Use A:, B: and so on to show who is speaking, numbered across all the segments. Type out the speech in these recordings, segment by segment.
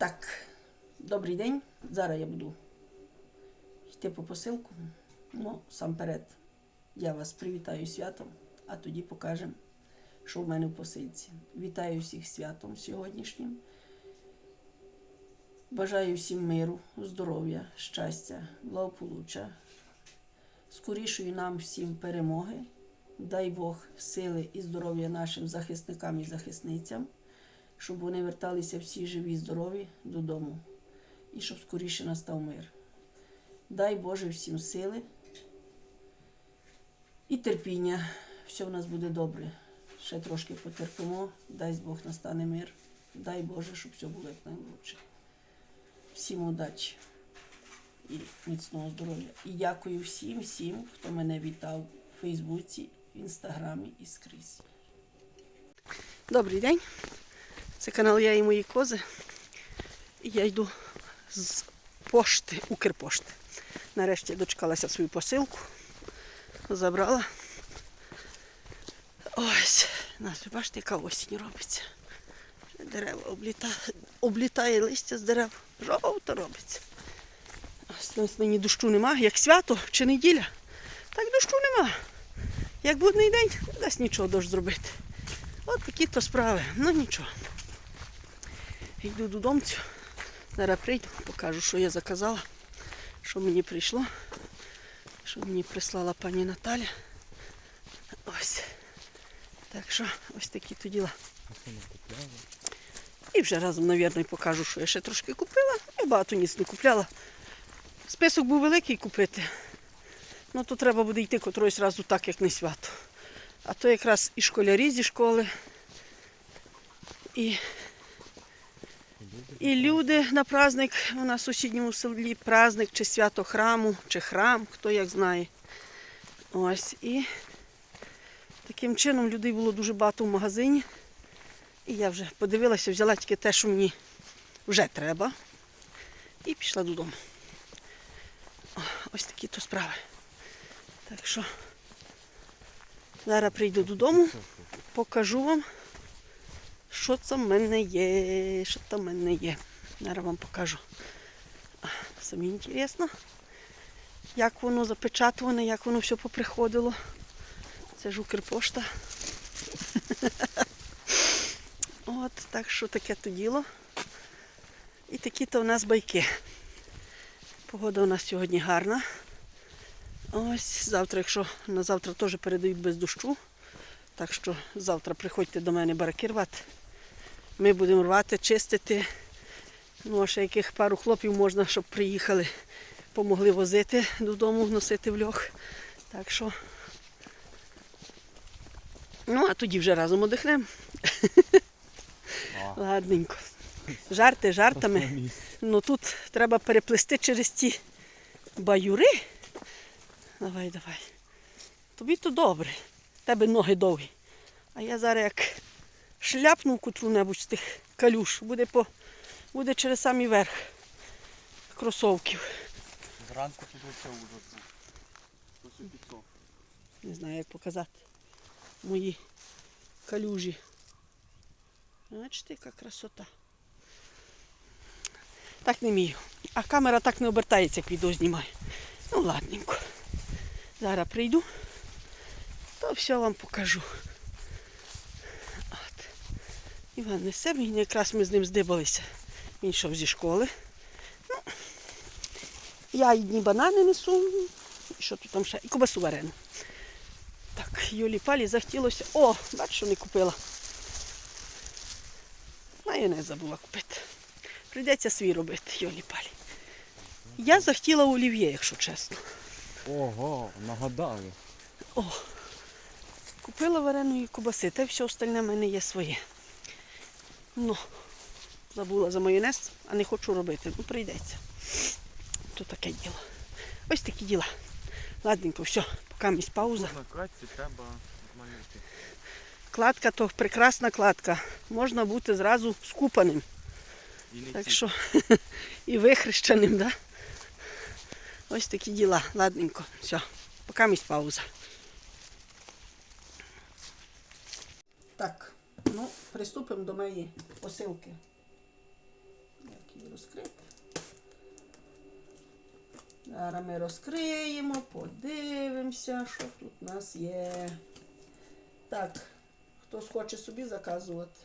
A: Так, добрий день. Зараз я буду йти по посилку. Ну, сам перед я вас привітаю святом, а тоді покажемо, що в мене в посилці. Вітаю всіх святом сьогоднішнім. Бажаю всім миру, здоров'я, щастя, благополуччя. Скорішої нам всім перемоги. Дай Бог сили і здоров'я нашим захисникам і захисницям, щоб вони верталися всі живі, здорові додому і щоб скоріше настав мир. Дай Боже всім сили і терпіння. Все в нас буде добре. Ще трошки потерпимо, дай Бог настане мир. Дай Боже, щоб все було як найкраще. Всім удачі і міцного здоров'я. І дякую всім, всім, хто мене вітав у Фейсбуці, в Інстаграмі і скрізь. Добрий день. Це канал Я і мої кози. І я йду з пошти, Укрпошти. Нарешті дочекалася свою посилку. Забрала. Ось, нас, бачите, яка осінь робиться. Дерева облітає, облітає листя з дерев. Жовто робиться. Ось ось нині дощу нема. Як свято чи неділя, так дощу нема. Як будний день, не дасть нічого дощ зробити. От такі то справи. Ну нічого. Йду додому. Зараз прийду, покажу, що я заказала, що мені прийшло, що мені прислала пані Наталя. Ось. Так що ось такі то діла. І вже разом, мабуть, покажу, що я ще трошки купила. Я багато ніц не купляла. Список був великий купити. Ну то треба буде йти котрось разу так, як не свято. А то якраз і школярі зі школи, і, і люди на праздник у нас в сусідньому селі праздник, чи свято храму, чи храм, хто як знає. Ось. І таким чином людей було дуже багато в магазині. І я вже подивилася, взяла тільки те, що мені вже треба. І пішла додому. О, ось такі то справи. Так що зараз прийду додому, покажу вам, що це в мене є. Що там в мене є. Зараз вам покажу. Самі інтересно, як воно запечатуване, як воно все поприходило. Це ж Укрпошта. От, так що таке то діло. І такі то у нас байки. Погода у нас сьогодні гарна. Ось завтра, якщо на завтра теж передають без дощу. Так що завтра приходьте до мене бараки рвати. Ми будемо рвати, чистити. Ну, а ще яких пару хлопів можна, щоб приїхали, помогли возити додому, носити в льох. Так що. Ну, а тоді вже разом одихнемо. Ладненько. Жарти жартами. Ну тут треба переплести через ті баюри. Давай, давай. Тобі то добре. В тебе ноги довгі. А я зараз як шляпну котру-небудь з тих калюш, буде, по, буде через самий верх кросовків.
B: Зранку тут оце ужас був. Тут все підсох.
A: Не знаю, як показати мої калюжі. Бачите, яка красота. Так не вмію. А камера так не обертається, як відео знімаю. Ну, ладненько. Зараз прийду, то все вам покажу. Іван несе мені, якраз ми з ним здибалися. Він йшов зі школи. Ну, я одні банани несу. І що тут там ще? І кубасу варену. Так, Юлі Палі захотілося. О, бачиш, що не купила. Майонез забула купити. Прийдеться свій робити, Юлі Палі. Я захотіла олів'є, якщо чесно.
B: Ого, нагадали.
A: О, купила вареної кубаси, та все остальне в мене є своє. Ну, забула за майонез, а не хочу робити. Ну, прийдеться. То таке діло. Ось такі діла. Ладненько, все, поки місь пауза.
B: На треба.
A: Кладка то прекрасна кладка. Можна бути зразу скупаним.
B: І не
A: Так що і вихрещеним, да? Ось такі діла. Ладненько. Все, поки місь пауза. Так, приступимо до моєї посилки. Як розкрити. Зараз ми розкриємо, подивимося, що тут у нас є. Так, хтось хоче собі заказувати.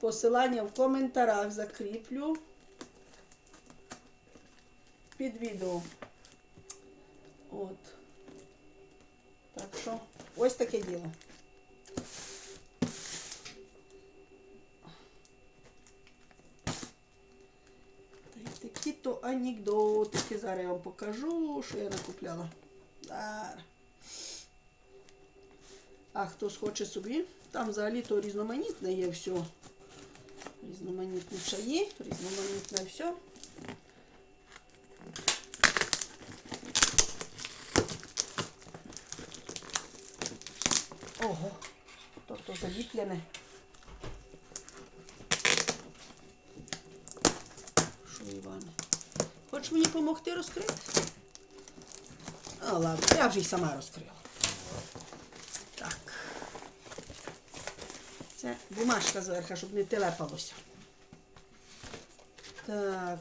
A: Посилання в коментарях закріплю під відео. От. Так що, ось таке діло. Та й такі то анекдотики. Зараз я вам покажу, що я накупляла. Зараз. А хтось хоче собі, там взагалі то різноманітне є все. Різноманітні чаї, різноманітне все. Ого, то то заліплене. Що, Іване? Хочеш мені допомогти розкрити? А, ладно, я вже й сама розкрила. Так. Це бумажка зверху, щоб не телепалося. Так.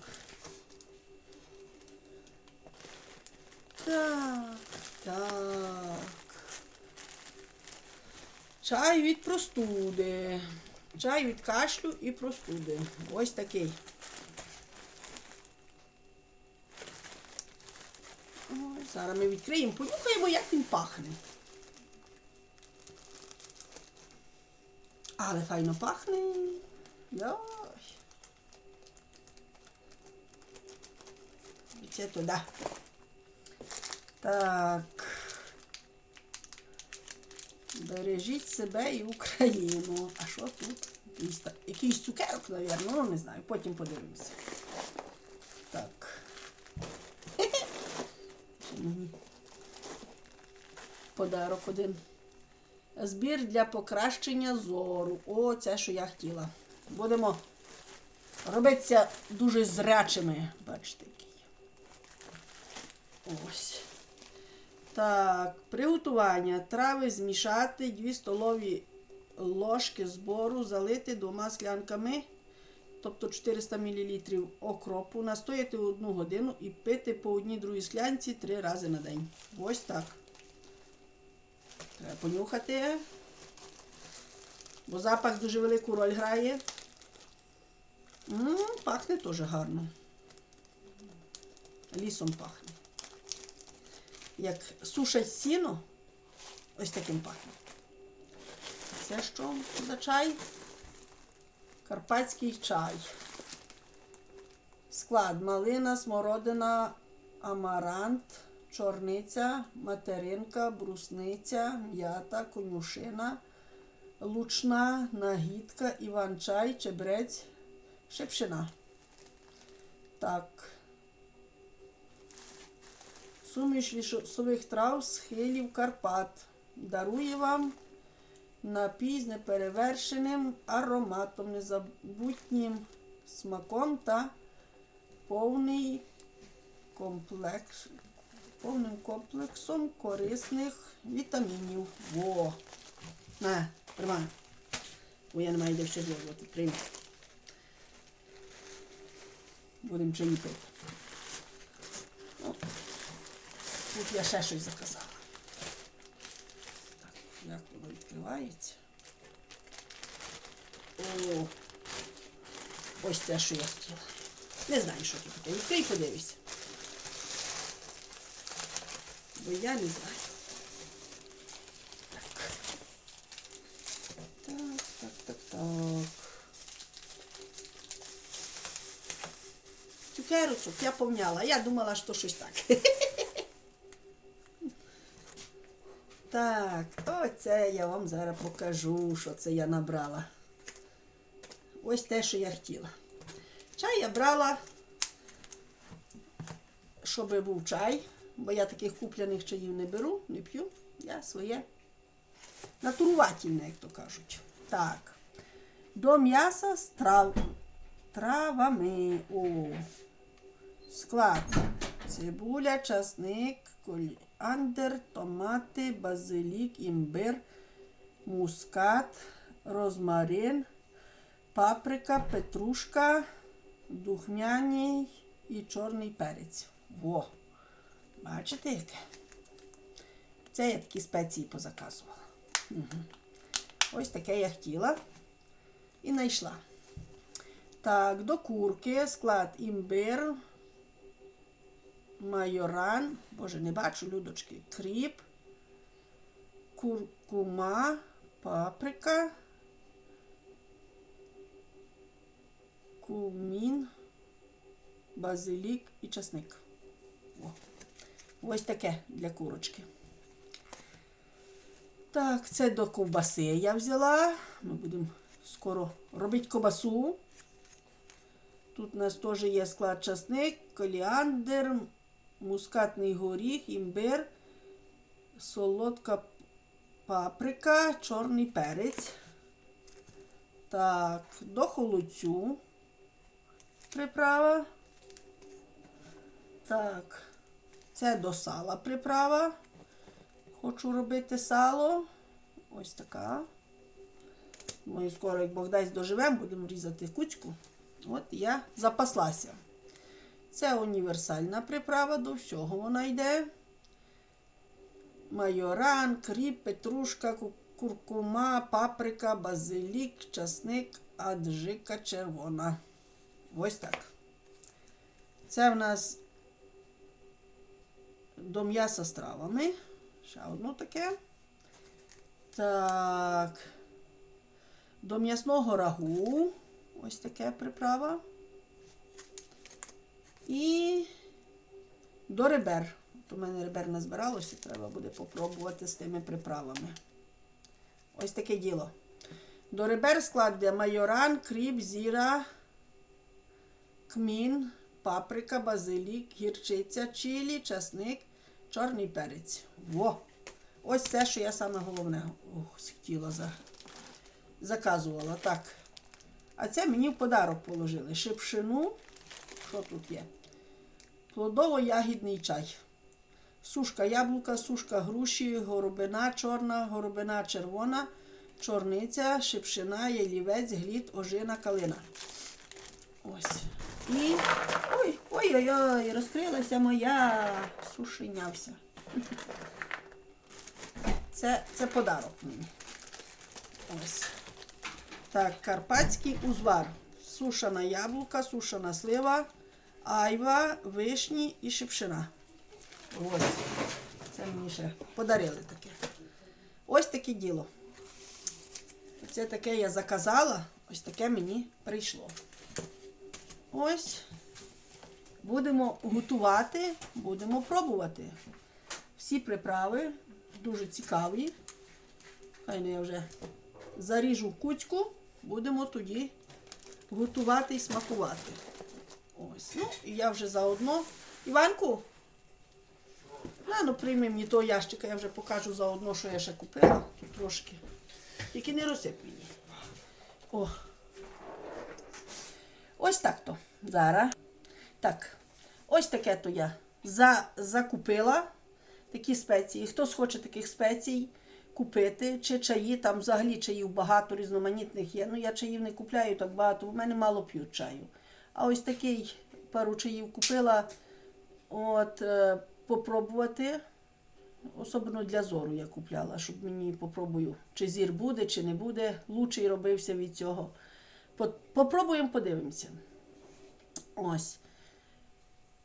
A: Так, так. Чай від простуди. Чай від кашлю і простуди. Ось такий. Зараз ми відкриємо, понюхаємо, як він пахне. Але файно пахне. Йой. І це туди. Так. Бережіть себе і Україну. А що тут? Якийсь, цукерок, мабуть, ну не знаю, потім подивимося. Так. Ще мені Подарок один. Збір для покращення зору. О, це, що я хотіла. Будемо робитися дуже зрячими. Бачите, який. Ось. Так, приготування. Трави змішати, 2 столові ложки збору, залити двома склянками, тобто 400 мл окропу, настояти одну годину і пити по одній другій склянці три рази на день. Ось так. Понюхати. Бо запах дуже велику роль грає. М, пахне теж гарно. Лісом пахне. Як сушать сіно, ось таким пахне. Це що за чай? Карпатський чай. Склад малина, смородина, амарант, чорниця, материнка, брусниця, м'ята, конюшина, лучна, нагідка, іван-чай, чебрець, шепшина. Так. Суміш лісових трав, схилів Карпат. Дарує вам напій з неперевершеним ароматом, незабутнім смаком та повний комплекс, повним комплексом корисних вітамінів. Во! На, тримай. Бо я не маю де все зловити. Прийми. Будемо чаї пити. Тут я ще щось заказала. Так, як воно відкривається. О, ось це, що я хотіла. Не знаю, що тут таке. Відкрий, подивися. Бо я не знаю. Так. Так, так, так, так. Цукерочок я помняла. Я думала, що щось так. Так, оце я вам зараз покажу, що це я набрала. Ось те, що я хотіла. Чай я брала, щоб був чай, бо я таких купляних чаїв не беру, не п'ю. Я своє натурувательне, як то кажуть. Так. До м'яса з трав... травами. О. Склад. Цибуля, часник, коліандр, томати, базилік, імбир, мускат, розмарин, паприка, петрушка, духмяний і чорний перець. Во! Бачите яке? Це я такі спеції позаказувала. Угу. Ось таке я хотіла і знайшла. Так, до курки склад імбир, майоран, боже, не бачу людочки, кріп, куркума, паприка, кумін, базилік і часник. О. Ось таке для курочки. Так, це до ковбаси я взяла. Ми будемо скоро робити ковбасу. Тут у нас теж є склад часник, коліандр, мускатний горіх, імбир, солодка паприка, чорний перець. Так, до холодцю приправа. Так, це до сала приправа. Хочу робити сало. Ось така. Думаю, скоро, як Бог дасть доживемо, будемо різати куцьку. От я запаслася. Це універсальна приправа, до всього вона йде. Майоран, кріп, петрушка, куркума, паприка, базилік, часник, аджика червона. Ось так. Це в нас до м'яса з травами. Ще одно таке. Так. До м'ясного рагу. Ось таке приправа. І до ребер. От у мене ребер не збиралося, треба буде попробувати з тими приправами. Ось таке діло. До ребер склад де майоран, кріп, зіра, кмін, паприка, базилік, гірчиця, чилі, часник, чорний перець. Во! Ось це, що я саме головне ох, хотіла за... заказувала. Так. А це мені в подарок положили. Шипшину. Що тут є? Плодово-ягідний чай. Сушка яблука, сушка груші, горобина чорна, горобина червона, чорниця, шипшина, ялівець, глід, ожина, калина. Ось. І. Ой, ой-ой-ой, розкрилася моя сушеня вся. Це, це подарок мені. Ось. Так, карпатський узвар. Сушена яблука, сушена слива, айва, вишні і шипшина. Ось. Це мені ще подарили таке. Ось таке діло. Це таке я заказала, ось таке мені прийшло. Ось. Будемо готувати, будемо пробувати. Всі приправи дуже цікаві. Хай не я вже заріжу кучку, будемо тоді готувати і смакувати. Ось. Ну, і я вже заодно. Іванку, на, ну прийми мені того ящика, я вже покажу заодно, що я ще купила. Тут трошки. Тільки не розсип мені. О. Ось так то. Зараз. Так. Ось таке то я за, закупила такі спеції. Хтось хоче таких спецій купити, чи чаї, там взагалі чаїв багато різноманітних є. Ну, я чаїв не купляю так багато, в мене мало п'ють чаю. А ось такий пару чаїв купила от, е, попробувати. Особливо для зору я купляла, щоб мені попробую, чи зір буде, чи не буде. Лучший робився від цього. По- Попробуємо, подивимося. Ось.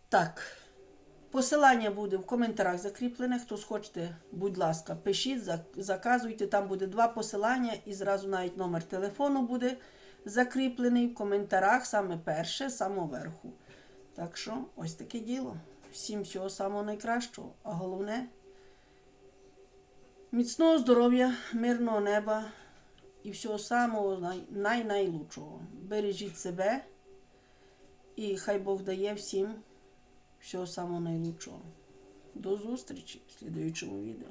A: Так. Посилання буде в коментарях закріплене. Хто схочете, будь ласка, пишіть, заказуйте. Там буде два посилання і зразу навіть номер телефону буде закріплений в коментарях, саме перше, саме верху. Так що, ось таке діло. Всім всього самого найкращого, а головне міцного здоров'я, мирного неба і всього самого най- най-найлучшого. Бережіть себе і хай Бог дає всім всього самого найлучшого. До зустрічі в слідуючому відео.